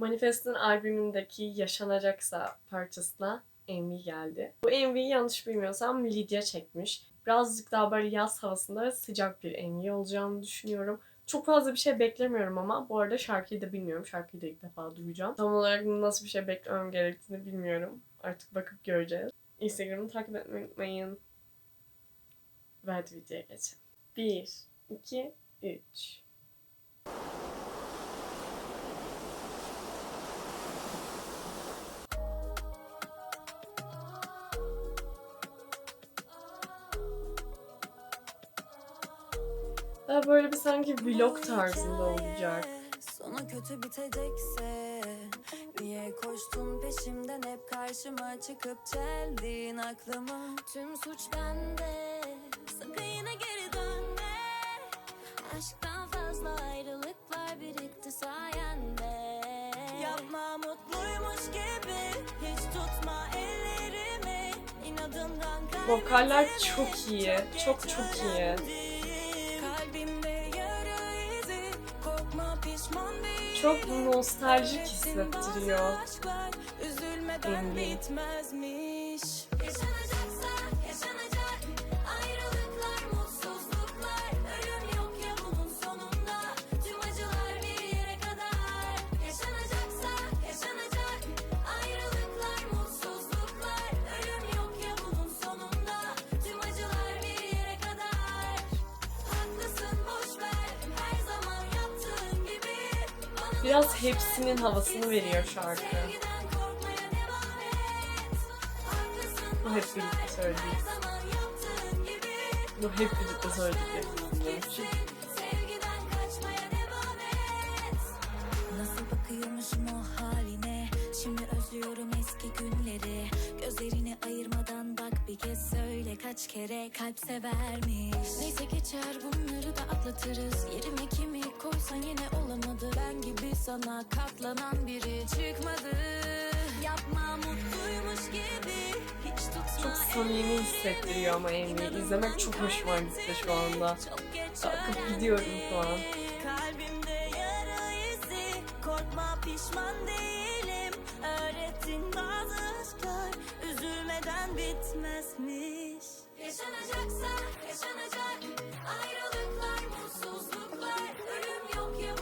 Manifest'in albümündeki Yaşanacaksa parçasına MV geldi. Bu MV'yi yanlış bilmiyorsam Lydia çekmiş. Birazcık daha böyle yaz havasında sıcak bir MV olacağını düşünüyorum. Çok fazla bir şey beklemiyorum ama bu arada şarkıyı da bilmiyorum. Şarkıyı da ilk defa duyacağım. Tam olarak nasıl bir şey beklemem gerektiğini bilmiyorum. Artık bakıp göreceğiz. Instagram'ı takip etmeyi unutmayın. Ve hadi videoya geçelim. 1, 2, 3. Daha böyle bir sanki vlog tarzında olacak. Sonu kötü bitecekse Niye koştun peşimden hep karşıma çıkıp çeldin aklımı Tüm suç bende Sakın yine geri dönme Aşktan fazla ayrılıklar birikti sayende Yapma mutluymuş gibi Hiç tutma ellerimi İnadından Vokaller çok iyi. Çok çok iyi. Çok nostaljik hissettiriyor. Üzülmeden bitmezmiş. Yaşanacaksa Biraz hepsinin havasını veriyor şarkı. Bu hep birlikte söylediği. Bu hep birlikte et. Nasıl bakıyormuşum o haline Şimdi özlüyorum eski günleri Gözlerini ayırmadan bak bir kez söyle Kaç kere kalp severmiş Neyse geçer bunları da atlatırız Yerime kimi koysan yine olamadı. Ben gibi sana katlanan biri çıkmadı. Yapma mutluymuş gibi. Hiç tutma Çok samimi hissettiriyor ama Amy'yi. İzlemek çok hoşuma gitti şu anda. Akıp gidiyorum şu an. Kalbimde yara izi. Korkma pişman değilim. Öğrettin bazı aşklar. Üzülmeden bitmezmiş Yaşanacaksa yaşanacak. Ayrılıklar, mutsuzluklar. Ölüm yok ya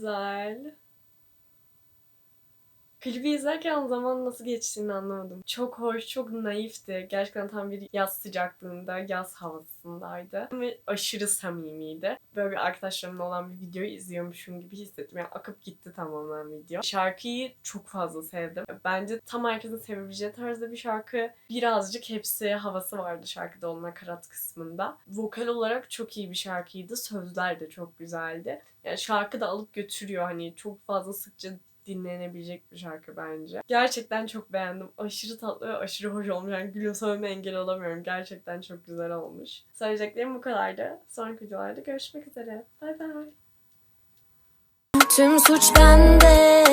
güzel. Klibi izlerken zaman nasıl geçtiğini anlamadım. Çok hoş, çok naifti. Gerçekten tam bir yaz sıcaklığında, yaz havasındaydı. Ve aşırı samimiydi. Böyle bir arkadaşlarımla olan bir videoyu izliyormuşum gibi hissettim. Yani akıp gitti tamamen video. Şarkıyı çok fazla sevdim. Bence tam herkesin sevebileceği tarzda bir şarkı. Birazcık hepsi havası vardı şarkıda onun nakarat kısmında. Vokal olarak çok iyi bir şarkıydı. Sözler de çok güzeldi. Yani şarkı da alıp götürüyor. Hani çok fazla sıkça dinlenebilecek bir şarkı bence. Gerçekten çok beğendim. Aşırı tatlı ve aşırı hoş olmuş. Yani gülümsememe engel olamıyorum. Gerçekten çok güzel olmuş. Söyleyeceklerim bu kadardı. Sonraki videolarda görüşmek üzere. Bay bay. Tüm suç bende